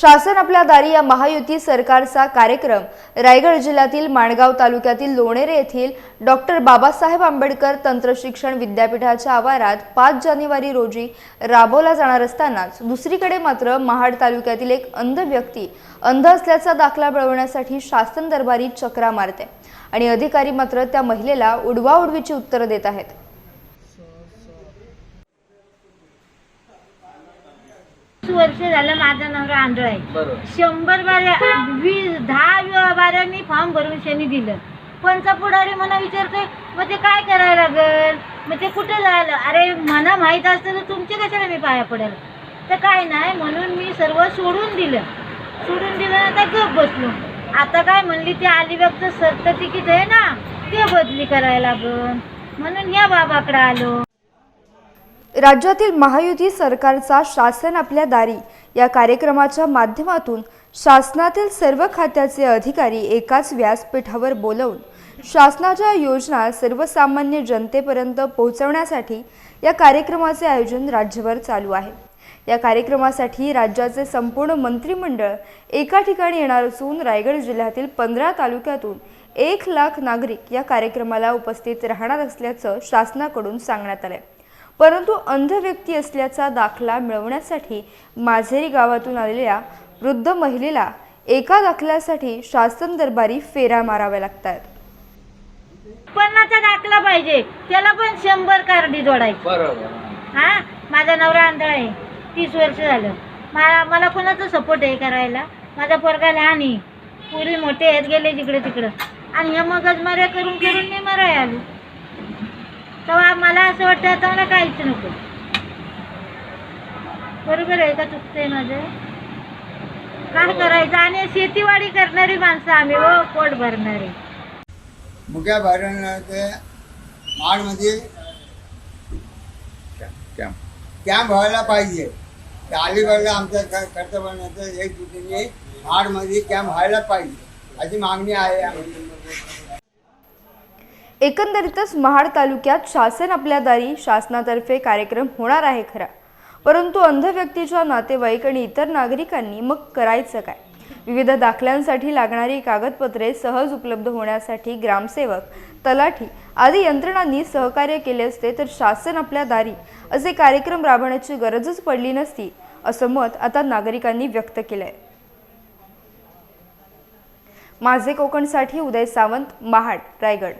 शासन आपल्या दारी या महायुती सरकारचा कार्यक्रम रायगड जिल्ह्यातील माणगाव तालुक्यातील लोणेरे येथील डॉक्टर बाबासाहेब आंबेडकर तंत्रशिक्षण विद्यापीठाच्या आवारात पाच जानेवारी रोजी राबवला जाणार असतानाच दुसरीकडे मात्र महाड तालुक्यातील एक अंध व्यक्ती अंध असल्याचा दाखला मिळवण्यासाठी शासन दरबारी चक्रा मारते. आणि अधिकारी मात्र त्या महिलेला उडवाउडवीची उत्तरं देत आहेत. वीस वर्ष झालं माझा नवरा आंधळ आहे. बरोबर. शंभर बाऱ्या वीस दहा वे- बाऱ्या मी फॉर्म भरून शनी दिलं. पंचा पुढारी मला विचारतोय मग ते काय करायला लागेल? मग ते कुठे जायला अरे मला माहीत असतं तर तुमचे कशाला मी पाया पडेल? तर काय नाही म्हणून मी सर्व सोडून दिलं. सोडून दिलं आता गप बसलो. आता काय म्हणली ते अलिबागचं सरतं तिकीट आहे ना ते बदली करायला लागल. म्हणून या बाबाकडे आलो. राज्यातील महायुती सरकारचा शासन आपल्या दारी. या कार्यक्रमाच्या माध्यमातून शासनातील सर्व खात्याचे अधिकारी एकाच व्यासपीठावर बोलवून शासनाच्या योजना सर्वसामान्य जनतेपर्यंत पोहोचवण्यासाठी या कार्यक्रमाचे आयोजन राज्यभर चालू आहे. या कार्यक्रमासाठी राज्याचे संपूर्ण मंत्रिमंडळ एका ठिकाणी येणार असून रायगड जिल्ह्यातील पंधरा तालुक्यातून एक लाख नागरिक या कार्यक्रमाला उपस्थित राहणार असल्याचं शासनाकडून सांगण्यात आलंय. परंतु अंध व्यक्ती असल्याचा दाखला मिळवण्यासाठी माझेरी गावातून आलेल्या वृद्ध महिलेला एका दाखल्यासाठी शासन दरबारी फेऱ्या माराव्या लागतात. पन्नाचा दाखला पाहिजे. त्याला पण शंभर कार्डी जोडायची. बरोबर. हा? माझा नवरा आंधळा आहे. तीस वर्ष झालं. मला मला कोणाचा सपोर्ट आहे करायला? माझा पोरगा लहान आहे. पुरी मोठे आहेत गेले जिकडे तिकडं. आणि हे मग माऱ्या करून करून मी मराय आलो. तेव्हा मला असं वाटतं आता मला काहीच नको. बरोबर आहे का चुकतंय माझं? काय करायचं? आणि शेतीवाडी करणारी माणसं आम्ही हो पोट भरणारी. मुख्या ते माडमध्ये कॅम्प कॅम्प व्हायला पाहिजे. अलिबागला आमचं क- कर्तव्याचं एक माडमध्ये कॅम्प व्हायला पाहिजे. अशी मागणी आहे आमची. एकंदरीतच महाड तालुक्यात शासन आपल्या दारी शासनातर्फे कार्यक्रम होणार आहे खरा. परंतु अंध व्यक्तीच्या नातेवाईक आणि इतर नागरिकांनी मग करायचं काय? विविध दाखल्यांसाठी लागणारी कागदपत्रे सहज उपलब्ध होण्यासाठी ग्रामसेवक तलाठी आदी यंत्रणांनी सहकार्य केले असते तर शासन आपल्या दारी असे कार्यक्रम राबवण्याची गरजच पडली नसती असं मत आता नागरिकांनी व्यक्त केलंय. माझे कोकणसाठी उदय सावंत महाड रायगड.